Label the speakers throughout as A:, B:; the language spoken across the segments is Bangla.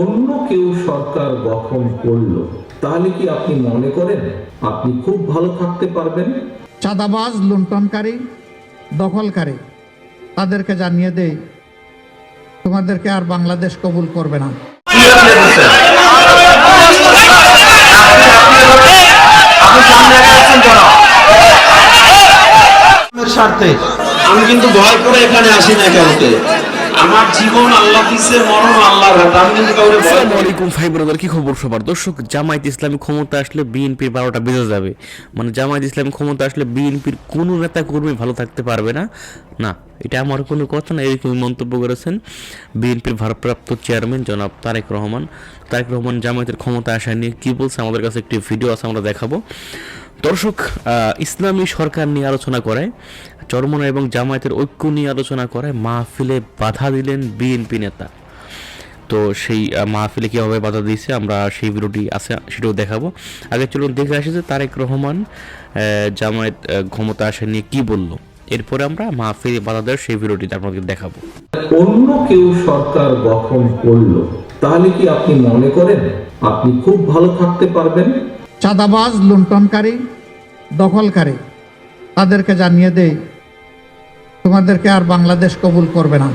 A: অন্য কেউ সরকার গঠন করল তাহলে কি আপনি মনে করেন আপনি খুব ভালো থাকতে পারবেন?
B: চাঁদাবাজ লুণ্ঠনকারী দখলকারী তাদেরকে জানিয়ে দেই তোমাদেরকে আর বাংলাদেশ কবুল করবে না।
C: স্বার্থে। আমি কিন্তু ভয় করে এখানে আসি না কাউকে। আমার জীবন আল্লাহ দিছে মরণ
D: আসসালামু আলাইকুম ভাই ব্রাদার কি খবর সবার? দর্শক জামায়াত ইসলামী ক্ষমতা আসলে বিএনপির বারোটা বেজে যাবে। মানে জামায়াত ইসলামী ক্ষমতা আসলে বিএনপির কোনো নেতা কর্মী ভালো থাকতে পারবে না। না এটা আমার কোনো কথা না এরকম মন্তব্য করেছেন বিএনপির ভারপ্রাপ্ত চেয়ারম্যান জনাব তারেক রহমান। তারেক রহমান জামায়াতের ক্ষমতা আসা নিয়ে কি বলছে আমাদের কাছে একটি ভিডিও আছে আমরা দেখাবো। দর্শক ইসলামী সরকার নিয়ে আলোচনা করায় চরমনা এবং জামায়াতের ঐক্য নিয়ে আলোচনা করায় মাহফিলে বাধা দিলেন বিএনপি নেতা। তো সেই মাহফিলে কীভাবে বাধা দিয়েছে আমরা সেই ভিডিওটি আছে, সেটাও দেখাবো। আগে চলুন দেখে আসি যে তারেক রহমান জামায়াত ক্ষমতা আসা নিয়ে কি বলল। এরপরে আমরা মাহফিলে বাধা দেওয়ার সেই ভিডিওটি আপনাদের দেখাবো।
A: অন্য কেউ সরকার গঠন করল, তাহলে কি আপনি মনে করেন আপনি খুব ভালো থাকতে পারবেন?
B: চাঁদাবাজ, লুণ্ঠনকারী, দখলকারী, তাদেরকে জানিয়ে দেই, তোমাদেরকে আর বাংলাদেশ কবুল করবে না।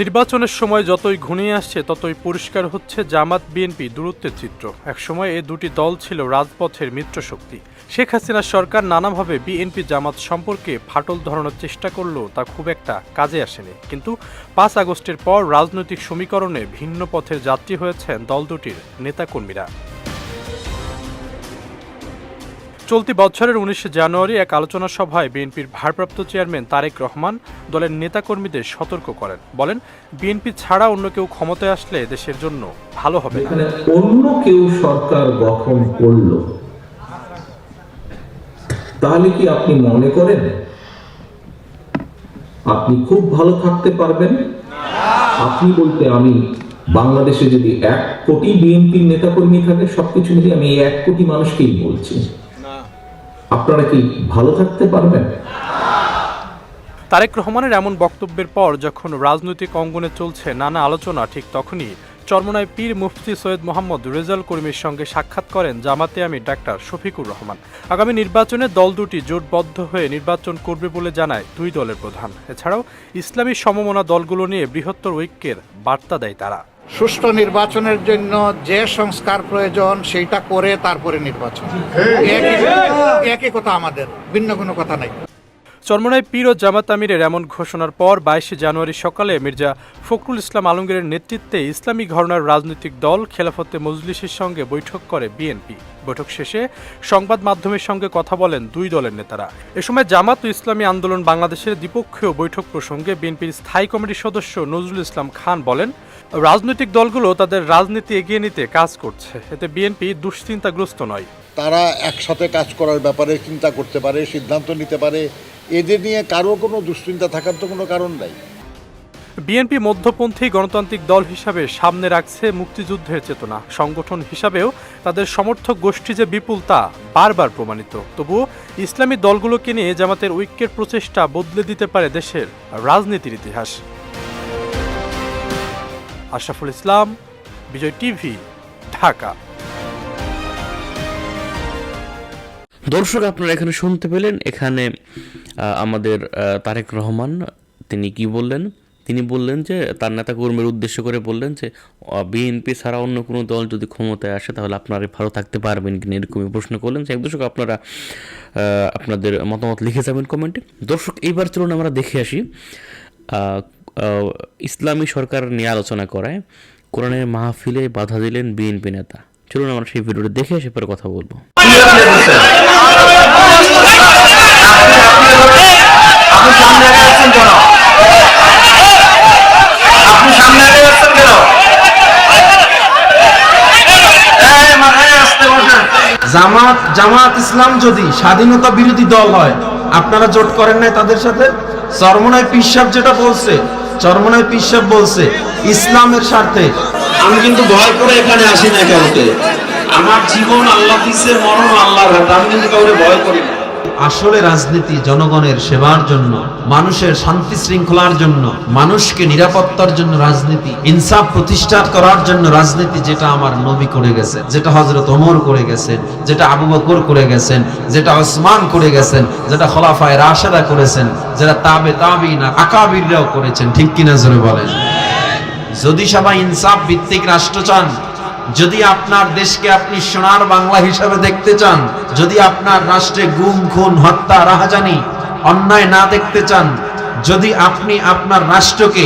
E: নির্বাচনের সময় যতই ঘনিয়ে আসছে, ততই পরিষ্কার হচ্ছে জামাত বিএনপি দূরত্বের চিত্র। একসময় এই দুটি দল ছিল রাজপথের মিত্রশক্তি শেখ হাসিনার সরকার নানাভাবে বিএনপি জামাত সম্পর্কে ফাটল ধরানোর চেষ্টা করলেও তা খুব একটা কাজে আসেনি। কিন্তু পাঁচ আগস্টের পর রাজনৈতিক সমীকরণে ভিন্ন পথের যাত্রী হয়েছেন দল দুটির নেতাকর্মীরা। চলতি বছরের উনিশে জানুয়ারি এক আলোচনা সভায় বিএনপির ভারপ্রাপ্ত চেয়ারম্যান তারেক রহমান দলের নেতাকর্মীদের সতর্ক করেন। বলেন, বিএনপি ছাড়া অন্য কেউ ক্ষমতায় আসলে দেশের জন্য ভালো হবে
A: অন্য কেউ সরকার গঠন করল। তাহলে কি আপনি মনে করেন আপনি খুব ভালো থাকতে পারবেন? আপনি বলতে আমি বাংলাদেশে যদি এক কোটি বিএনপির নেতাকর্মী থাকে, সবকিছু মিলিয়ে আমি এক কোটি মানুষকেই বলছি। আপনারা কি ভালো থাকতে পারবেন?
E: তারেক রহমানের এমন বক্তব্যের পর যখন রাজনৈতিক অঙ্গনে চলছে নানা আলোচনা, ঠিক তখনই চরমনায় পীর মুফতি সৈয়দ মোহাম্মদ রেজাল করিমের সঙ্গে সাক্ষাৎ করেন জামাতে আমি ডাক্তার শফিকুর রহমান। আগামী নির্বাচনে দল দুটি জোটবদ্ধ হয়ে নির্বাচন করবে বলে জানায় দুই দলের প্রধান। এছাড়াও ইসলামী সমমনা দলগুলো নিয়ে বৃহত্তর ঐক্যের বার্তা দেয় তারা।
B: সুষ্ঠু নির্বাচনের জন্য যে সংস্কার প্রয়োজন সেইটা করে তারপরে নির্বাচন। একই- একই কথা আমাদের ভিন্ন কোনো কথা নাই।
E: চরমনায় পীর ও জামাত আমিরের এমন ঘোষণার পর বাইশে জানুয়ারি সকালে মির্জা ফখরুল ইসলাম আলমগীরের নেতৃত্বে ইসলামী ঘরনার রাজনৈতিক দল খেলাফতে মজলিসের সঙ্গে বৈঠক করে বিএনপি। বৈঠক শেষে সংবাদ মাধ্যমের সঙ্গে কথা বলেন দুই দলের নেতারা। এ সময় জামাত ও ইসলামী আন্দোলন বাংলাদেশের দ্বিপক্ষীয় বৈঠক প্রসঙ্গে বিএনপির স্থায়ী কমিটির সদস্য নজরুল ইসলাম খান বলেন রাজনৈতিক দলগুলো তাদের রাজনীতি এগিয়ে নিতে কাজ করছে। এতে বিএনপি দুশ্চিন্তাগ্রস্ত নয়।
F: তারা একসাথে কাজ করার ব্যাপারে চিন্তা করতে পারে সিদ্ধান্ত নিতে পারে। এদের নিয়ে কারও কোনো দুশ্চিন্তা থাকার তো কোনো কারণ নাই।
E: বিএনপি মধ্যপন্থী গণতান্ত্রিক দল হিসাবে সামনে রাখছে মুক্তিযুদ্ধের চেতনা। সংগঠন হিসাবেও তাদের সমর্থক গোষ্ঠী যে বিপুল তা বারবার প্রমাণিত। তবুও ইসলামী দলগুলোকে নিয়ে জামাতের ঐক্যের প্রচেষ্টা বদলে দিতে পারে দেশের রাজনীতির ইতিহাস। আশরাফুল ইসলাম, বিজয় টিভি, ঢাকা।
D: দর্শক, আপনারা এখানে শুনতে পেলেন, এখানে আমাদের তারেক রহমান, তিনি কি বললেন? তিনি বললেন যে, তার নেতা কর্মীর উদ্দেশ্য করে বললেন যে বিএনপি ছাড়া অন্য কোনো দল যদি ক্ষমতায় আসে, তাহলে আপনারা ভালো থাকতে পারবেন কিনা এরকমই প্রশ্ন করলেন। সেই দর্শক, আপনারা আপনাদের মতামত লিখে যাবেন কমেন্টে। দর্শক, এইবার চলুন আমরা দেখে আসি ইসলামী সরকার নিয়ে আলোচনা করায় কোরআনের মাহফিলে বাধা দিলেন বিএনপি নেতা। চলুন আমরা সেই ভিডিওটা দেখে এসে পরে কথা বলব।
C: জামাত জামাত ইসলাম যদি স্বাধীনতা বিরোধী দল হয়, আপনারা জোট করেন নাই তাদের সাথে? চরমনায় পিসাব যেটা বলছে চরমনায় পিসাব বলছে, ইসলামের স্বার্থে। আমি কিন্তু ভয় করে এখানে আসি না কাউকে। আমার জীবন আল্লাহ পিসের মরণ আল্লাহর হাতে, আমি কিন্তু কাউকে ভয় করি না। আসলে রাজনীতি জনগণের সেবার জন্য, মানুষের শান্তি শৃঙ্খলার জন্য, মানুষকে নিরাপত্তার জন্য রাজনীতি, ইনসাফ প্রতিষ্ঠা করার জন্য রাজনীতি যেটা আমার নবী করে গেছেন, যেটা হজরত ওমর করে গেছেন, যেটা আবু বকর করে গেছেন, যেটা ওসমান করে গেছেন, যেটা খলাফায় রাশেদা করেছেন যেটা তাবে তাবিনা আকাবিররাও করেছেন, ঠিক কিনা জোরে বলেন? যদি সবাই ইনসাফ ভিত্তিক রাষ্ট্র চান যদি আপনার দেশকে আপনি সোনার বাংলা হিসাবে দেখতে চান, যদি আপনার রাষ্ট্রে গুম, খুন, হত্যা, রাহাজানি, অন্যায় না দেখতে চান, যদি আপনি আপনার রাষ্ট্রকে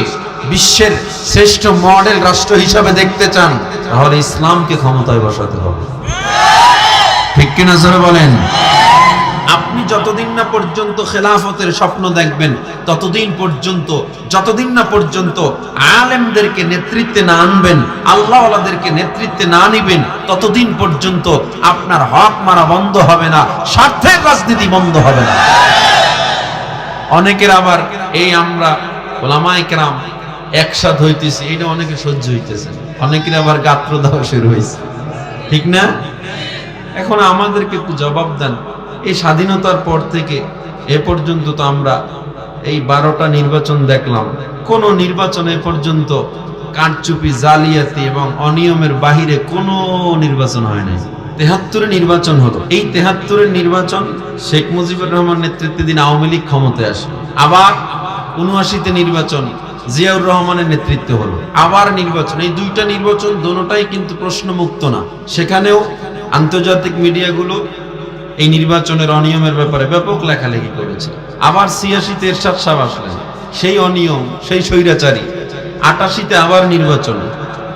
C: বিশ্বের শ্রেষ্ঠ মডেল রাষ্ট্র হিসাবে দেখতে চান, তাহলে ইসলামকে ক্ষমতায় বসাতে হবে। ঠিক কিনা বলেন? যতদিন না পর্যন্ত খেলাফতের স্বপ্ন দেখবেন, ততদিন পর্যন্ত, যতদিন না পর্যন্ত আলেমদেরকে নেতৃত্বে না আনবেন, আল্লাহওয়ালাদেরকে নেতৃত্বে না নিবেন, ততদিন পর্যন্ত আপনার হক মারা বন্ধ হবে না, স্বার্থের রাজনীতি বন্ধ হবে না। অনেকের আবার এই আমরা ওলামায়ে কেরাম একসাথ হইতেছি এটা অনেকে সহ্য হইতেছে অনেকের আবার গাত্র দেওয়া শুরু হয়েছে ঠিক না? এখন আমাদেরকে একটু জবাব দেন। এই স্বাধীনতার পর থেকে এ পর্যন্ত তো আমরা এই বারোটা নির্বাচন দেখলাম। কোন নির্বাচন এ পর্যন্ত কারচুপি, জালিয়াতি এবং অনিয়মের বাহিরে কোনো নির্বাচন হয় নাই। তেহাত্তরে নির্বাচন হলো। এই তেহাত্তরের নির্বাচন শেখ মুজিবুর রহমান নেতৃত্বে দিন আওয়ামী লীগ ক্ষমতায় আসে। আবার উনআশিতে নির্বাচন জিয়াউর রহমানের নেতৃত্বে হলো। আবার নির্বাচন। এই দুইটা নির্বাচন, দোনোটাই কিন্তু প্রশ্নমুক্ত না। সেখানেও আন্তর্জাতিক মিডিয়াগুলো এই নির্বাচনের অনিয়মের ব্যাপারে ব্যাপক লেখালেখি করেছে। আবার ছিয়াশিতে এরশাদ সাহেব আসলেন। সেই অনিয়ম, সেই স্বৈরাচারী, আটাশিতে আবার নির্বাচন।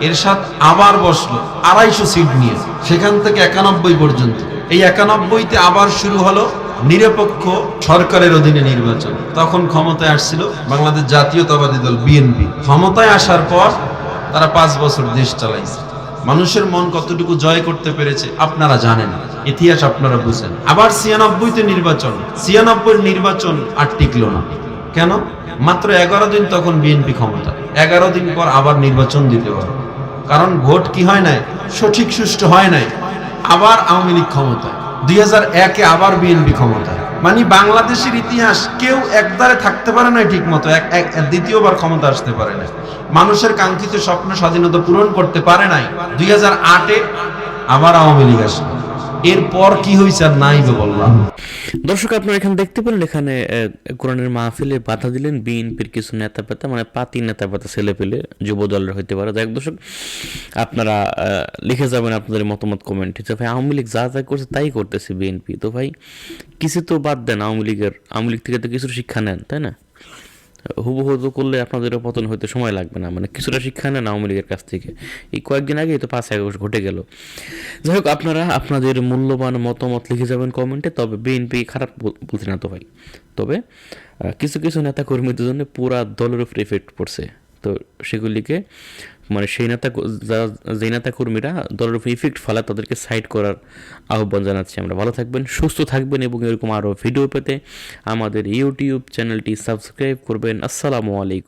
C: এরশাদ আবার বসল, আড়াইশো সিট নিয়ে, সেখান থেকে একানব্বই পর্যন্ত। এই একানব্বইতে আবার শুরু হলো নিরপেক্ষ সরকারের অধীনে নির্বাচন। তখন ক্ষমতায় আসছিল বাংলাদেশ জাতীয়তাবাদী দল বিএনপি। ক্ষমতায় আসার পর তারা পাঁচ বছর দেশ চালাইছে। মানুষের মন কতটুকু জয় করতে পেরেছে আপনারা জানেন ইতিহাস আপনারা বুঝেন। আবার ছিয়ানব্বইতে নির্বাচন। ছিয়ানব্বই নির্বাচন আর টিকলো না। কেন? মাত্র এগারো দিন তখন বিএনপি ক্ষমতা। এগারো দিন পর আবার নির্বাচন দিতে হবে। কারণ ভোট কি হয় নাই? সঠিক সুষ্ঠু হয় নাই। আবার আওয়ামী লীগ ক্ষমতা। দুই হাজার একে আবার বিএনপি ক্ষমতা। মানে বাংলাদেশের ইতিহাস কেউ একদারে থাকতে পারে না ঠিক মতো দ্বিতীয়বার ক্ষমতা আসতে পারে না মানুষের কাঙ্ক্ষিত স্বপ্ন স্বাধীনতা পূরণ করতে পারে নাই। দুই হাজার আটে আবার আওয়ামী লীগ আসলো এরপর কি হয়েছে আর নাই বললাম।
D: দর্শক, আপনারা এখানে দেখতে পেলেন, এখানে কোরআনের মাহফিলে বাধা দিলেন বিএনপির কিছু নেতা পেতা মানে পাতি নেতা পেতা, ছেলে পেলে, যুব দলের হইতে পারে। দেখ দর্শক, আপনারা লিখে যাবেন আপনাদের মতামত কমেন্টে যে ভাই, আওয়ামী লীগ যা যা করছে তাই করতেছে বিএনপি। তো ভাই, কিছু তো বাদ দেন আওয়ামী লীগের। আওয়ামী লীগ থেকে তো কিছু শিক্ষা নেন, তাই না? হুবহু করলে আপনাদের পতন হইতে সময় লাগবে না। মানে কিছুটা শিক্ষা নেন আওয়ামী লীগের কাছ থেকে। এই কয়েকদিন আগেই তো পাঁচ আগস্ট ঘটে গেল। যাই হোক, আপনারা আপনাদের মূল্যবান মতামত লিখে যাবেন কমেন্টে। তবে বিএনপি খারাপ বলছি না তো ভাই। তবে কিছু কিছু নেতা কর্মীদের জন্য পুরা দলের উপরে এফেক্ট পড়ছে। তো সেগুলিকে মানে সেই নেতা যারা যেই নেতা কর্মীরা দলের উপর ইফেক্ট ফেলা তাদেরকে সাইড করার আহ্বান জানাচ্ছি আমরা। ভালো থাকবেন, সুস্থ থাকবেন এবং এরকম আরও ভিডিও পেতে আমাদের ইউটিউব চ্যানেলটি সাবস্ক্রাইব করবেন। আসসালামু আলাইকুম।